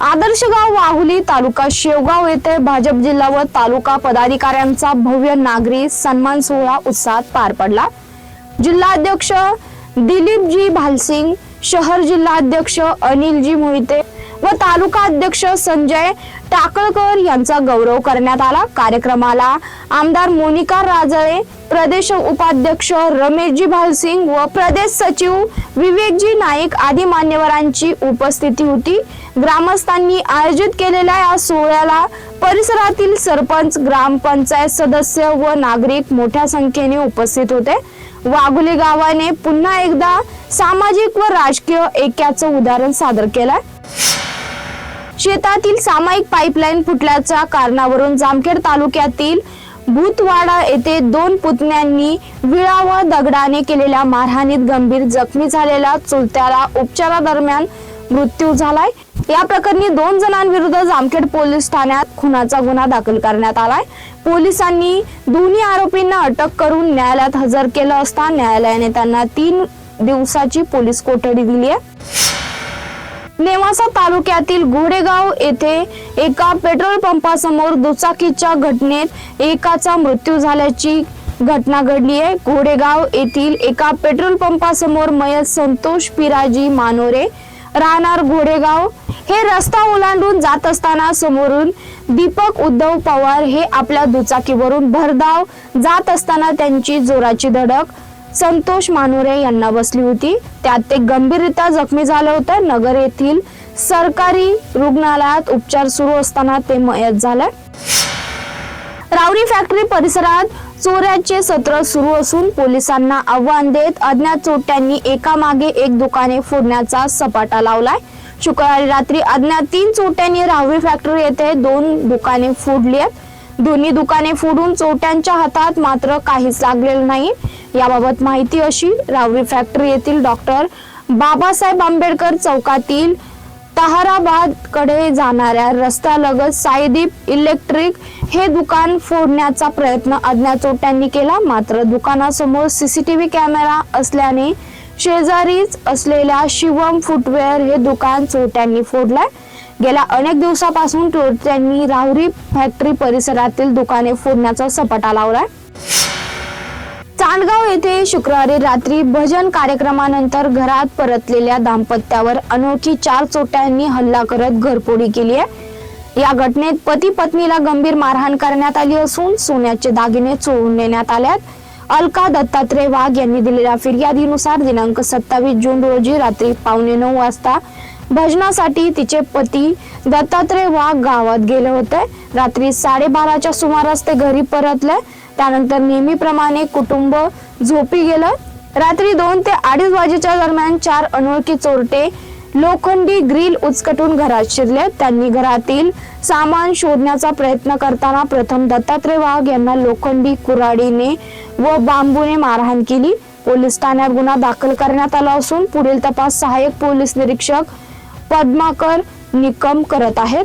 आदर्श गाव वाहुली तालुका शेवगाव येथे भाजप जिल्हा व तालुका पदाधिकाऱ्यांचा भव्य नागरी सन्मान सोहळा उत्साहात पार पडला. जिल्हाध्यक्ष दिलीपजी भालसिंग शहर जिल्हाध्यक्ष अनिलजी मोहिते व तालुका अध्यक्ष संजय टाकळकर यांचा गौरव करण्यात आला. कार्यक्रमाला आमदार मोनिका राजळे प्रदेश उपाध्यक्ष रमेशजी भालसिंग व प्रदेश सचिव विवेकजी नाईक आदी मान्यवरांची उपस्थिती होती. ग्रामस्थांनी आयोजित केलेल्या या सोहळ्याला परिसरातील सरपंच ग्रामपंचायत सदस्य व नागरिक मोठ्या संख्येने उपस्थित होते. वाघुली गावाने पुन्हा एकदा सामाजिक व राजकीय ऐक्याचं उदाहरण सादर केलंय. शेतातील सामायिक पाईपलाईन फुटल्याच्या कारणावरून जामखेड तालुक्यातील भूतवाडा येथे दोन पुतण्यांनी विळा व दगडाने केलेल्या मारहाणीत गंभीर जखमी झालेल्या चुलत्याला उपचारादरम्यान मृत्यू झालाय. या प्रकरणी दोन जणांविरुद्ध जामखेड पोलीस ठाण्यात खुनाचा गुन्हा दाखल करण्यात आलाय. पोलिसांनी दोन्ही आरोपींना अटक करून न्यायालयात हजर केलं असता न्यायालयाने त्यांना तीन दिवसाची पोलीस कोठडी दिली आहे. नेवासा तालुक्यातील घोडेगाव येथे एका पेट्रोल पंपासमोर दुचाकीच्या घटनेत एकाचा मृत्यू झाल्याची घटना घडली आहे. घोडेगाव येथील एका पेट्रोल पंपासमोर मयत संतोष पिराजी मानोरे राहणार घोडेगाव. हे रस्ता ओलांडून जात असताना समोरून दीपक उद्धव पवार हे आपल्या दुचाकीवरून भरधाव जात असताना त्यांची जोराची धडक संतोष मानुरे यांना बसली होती. त्यात ते गंभीररित्या जखमी झालं होतं. नगर येथील सरकारी रुग्णालयात उपचार सुरू असताना ते मयत झालं. रावरी फॅक्टरी परिसरात चोऱ्याचे सत्र सुरू असून पोलिसांना आव्हान देत अज्ञात चोरट्यांनी एकामागे एक दुकाने फोडण्याचा सपाटा लावलाय. शुक्रवारी रात्री अज्ञात तीन चोरट्यांनी रावरी फॅक्टरी येथे दोन दुकाने फोडली आहेत. दोन्ही दुकाने फोडून चोट्यांच्या हातात मात्र काहीच लागलेलं नाही. याबाबत माहिती अशी रावरी फॅक्टरी येथील डॉक्टर बाबासाहेब आंबेडकर चौकातील तहाराबादकडे जाणाऱ्या रस्त्यालगत साईदीप इलेक्ट्रिक हे दुकान फोडण्याचा प्रयत्न अज्ञात चोट्यांनी केला. मात्र दुकानासमोर सीसीटीव्ही कॅमेरा असल्याने शेजारीच असलेल्या शिवम फुटवेअर हे दुकान चोट्यांनी फोडलंय. गेल्या अनेक दिवसापासून चोरट्यांनी राहुरी फॅक्टरी परिसरातील दुकाने फोडण्याचा सपाटा लावलाय. चांडगाव येथे शुक्रवारी रात्री भजन कार्यक्रमानंतर घरात परतलेल्या दाम्पत्यावर अनोळखी चार चोट्यांनी हल्ला करत घरपोडी केली आहे. या घटनेत पती पत्नीला गंभीर मारहाण करण्यात आली असून सोन्याचे दागिने चोरून नेण्यात आल्यात. अलका दत्तात्रय वाघ यांनी दिलेल्या फिर्यादीनुसार दिनांक सत्तावीस जून रोजी रात्री पावणे नऊ वाजता भजनासाठी तिचे पती दत्तात्रय वाघ गावात गेले होते. रात्री साडेबाराच्या सुमारास ते घरी परतले. त्यानंतर नेहमीप्रमाणे कुटुंब झोपी गेलं. रात्री दोन ते अडीच वाजेच्या दरम्यान चार अनोळखी चोरटे लोखंडी ग्रिल उचकटून घरात शिरले. त्यांनी घरातील सामान शोधण्याचा प्रयत्न करताना प्रथम दत्तात्रय वाघ यांना लोखंडी कुऱ्हाडीने व बांबूने मारहाण केली. पोलीस ठाण्यात गुन्हा दाखल करण्यात आला असून पुढील तपास सहाय्यक पोलीस निरीक्षक पद्माकर निकम करत आहेत.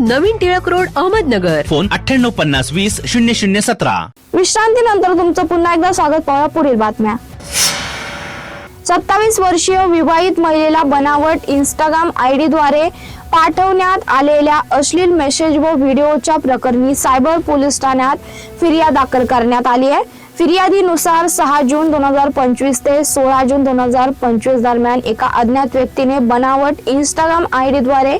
नवीन टिळक रोड अहमदनगर. फोन अठ्ठ्याण्णव पन्नास वीस शून्य शून्य सतरा. विश्रांतीनंतर तुमचं पुन्हा एकदा स्वागत पाहूया पुढील बातम्या. सत्तावीस वर्षीय विवाहित महिलेला बनावट इंस्टाग्राम आयडी द्वारे पाठवण्यात आलेल्या अश्लील मेसेज व व्हिडिओच्या प्रकरणी सायबर पोलीस ठाण्यात फिर्याद दाखल करण्यात आली आहे. फिर्यादीनुसार सहा जून दोन हजार पंचवीस ते सोळा जून दोन हजार पंचवीस दरम्यान एका अज्ञात व्यक्तीने बनावट इंस्टाग्राम आयडी द्वारे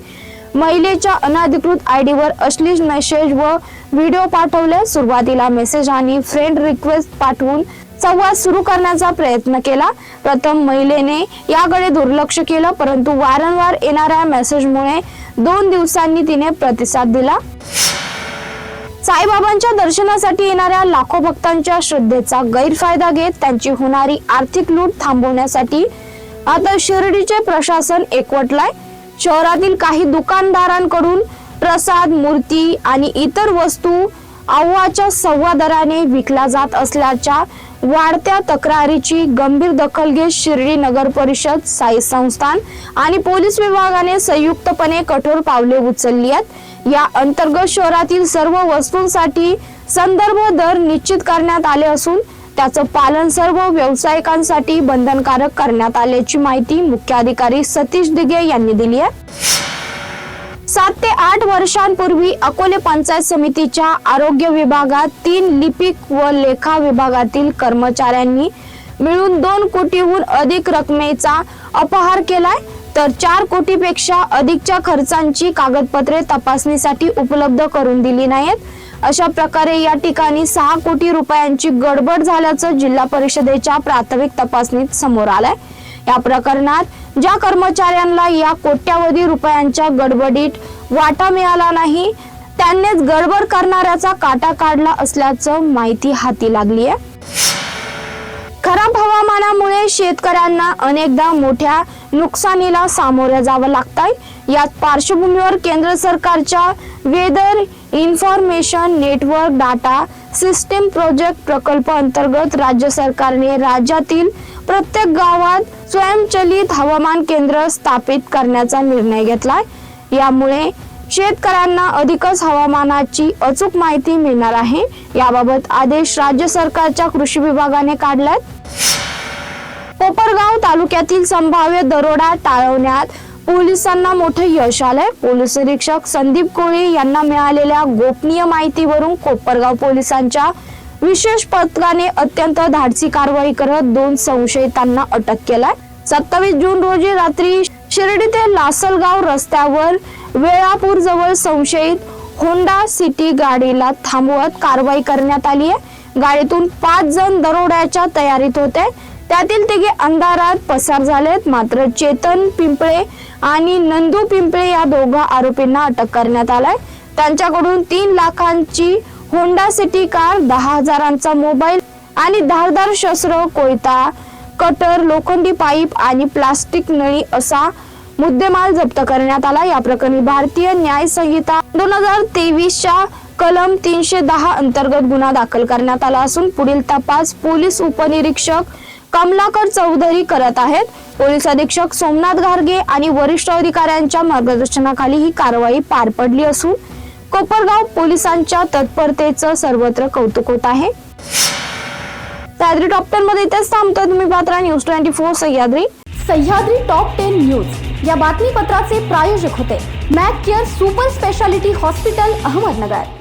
महिलेच्या अनधिकृत आयडीवर अश्लील मेसेज व व्हिडिओ पाठवले. सुरुवातीला मेसेज आणि फ्रेंड रिक्वेस्ट पाठवून संवाद सुरू करण्याचा प्रयत्न केला. प्रथम महिलेने याकडे दुर्लक्ष केलं परंतु वारंवार येणाऱ्या मेसेजमुळे दोन दिवसांनी तिने प्रतिसाद दिला. साईबाबांच्या दर्शनासाठी येणाऱ्या लाखो भक्तांच्या श्रद्धेचा गैरफायदा घेत त्यांची होणारी आर्थिक लूट थांबवण्यासाठी आता शिर्डीचे प्रशासन एकवटलाय. शहरातील काही दुकानदारांकडून प्रसाद मूर्ती आणि इतर वस्तू आव्हाच्या सव्वा दराने विकला जात असल्याच्या वाढत्या तक्रारीची गंभीर दखल घेत शिर्डी नगर परिषद साई संस्थान आणि पोलीस विभागाने संयुक्तपणे कठोर पावले उचलली आहेत. या अंतर्गत शहरातील सर्व वस्तूंसाठी संदर्भ दर निश्चित करण्यात आले असून त्याचं पालन सर्व व्यावसायिकांसाठी बंधनकारक करण्यात आल्याची माहिती मुख्याधिकारी सतीश दिघे यांनी दिली आहे. सात ते आठ वर्षांपूर्वी अकोले पंचायत समितीच्या आरोग्य विभागात तीन लिपिक व लेखा विभागातील कर्मचाऱ्यांनी मिळून दोन कोटीहून अधिक रकमेचा अपहार केलाय. तर चार कोटीपेक्षा अधिकच्या खर्चांची कागदपत्रे तपासणीसाठी उपलब्ध करून दिली नाहीत. अशा प्रकारे या ठिकाणी सहा कोटी रुपयांची गडबड झाल्याचं जिल्हा परिषदेच्या प्राथमिक तपासणीत समोर आलंय. या प्रकरणात ज्या कर्मचाऱ्यांना या कोट्यावधी रुपयांच्या गडबडीत वाटा मिळाला नाही त्यांनीच गडबड करणाऱ्याचा काटा काढला असल्याचं माहिती हाती लागली आहे खराब हवामानामुळे शेतकऱ्यांना अनेकदा मोठ्या नुकसानीला सामोरे जावं लागतंय. यात पार्श्वभूमीवर केंद्र सरकारच्या weather information network data system project प्रकल्प अंतर्गत राज्य सरकारने राज्यातील प्रत्येक गावात स्वयंचलित हवामान केंद्र स्थापित करण्याचा निर्णय घेतलाय. यामुळे शेतकऱ्यांना अधिकच हवामानाची अचूक माहिती मिळणार आहे. याबाबत आदेश राज्य सरकारच्या कृषी विभागाने काढलाय कोपरगाव तालुक्यातील संभाव्य दरोडा टाळवण्यात पोलिसांना मोठे यश आलंय. पोलीस निरीक्षक संदीप कोळी यांना मिळालेल्या गोपनीय माहितीवरून कोपरगाव पोलिसांच्या विशेष पथकाने अत्यंत धाडसी कारवाई करत दोन संशयितांना अटक केलाय. सत्तावीस जून रोजी रात्री शिर्डी ते लासलगाव रस्त्यावर वेळापूर जवळ संशयित होंडा सिटी गाडीला थांबवत कारवाई करण्यात आली आहे. गाडीतून पाच जण दरोड्याच्या तयारीत होते. त्यातील तिघे अंधारात पसार झालेत. मात्र चेतन पिंपळे आणि नंदू पिंपळे या दोघा आरोपींना अटक करण्यात आलाय. त्यांच्याकडून तीन लाखांची होंडा सिटी कार दहा हजारांचा मोबाईल आणि धारदार शस्त्र कोयता कटर लोखंडी पाईप आणि प्लास्टिक नळी असा मुद्देमाल जप्त करण्यात आला. या प्रकरणी भारतीय न्याय संहिता दोन हजार तेवीसच्या कलम तीनशे दहा अंतर्गत गुन्हा दाखल करण्यात आला असून पुढील तपास पोलीस उपनिरीक्षक कमलाकर चौधरी करत आहेत. पोलीस अधीक्षक सोमनाथ घारगे आणि वरिष्ठ अधिकाऱ्यांच्या मार्गदर्शनाखाली ही कारवाई पार पडली असून कोपरगाव पोलिसांच्या तत्परतेचं सर्वत्र कौतुक होत आहे. सह्याद्री टॉप टेन मध्ये इथेच थांबतोय तुम्ही Patra news twenty four Sahyadri. Sahyadri top ten news या बातमीपत्राचे प्रायोजक होते Mac care super speciality hospital Ahmednagar.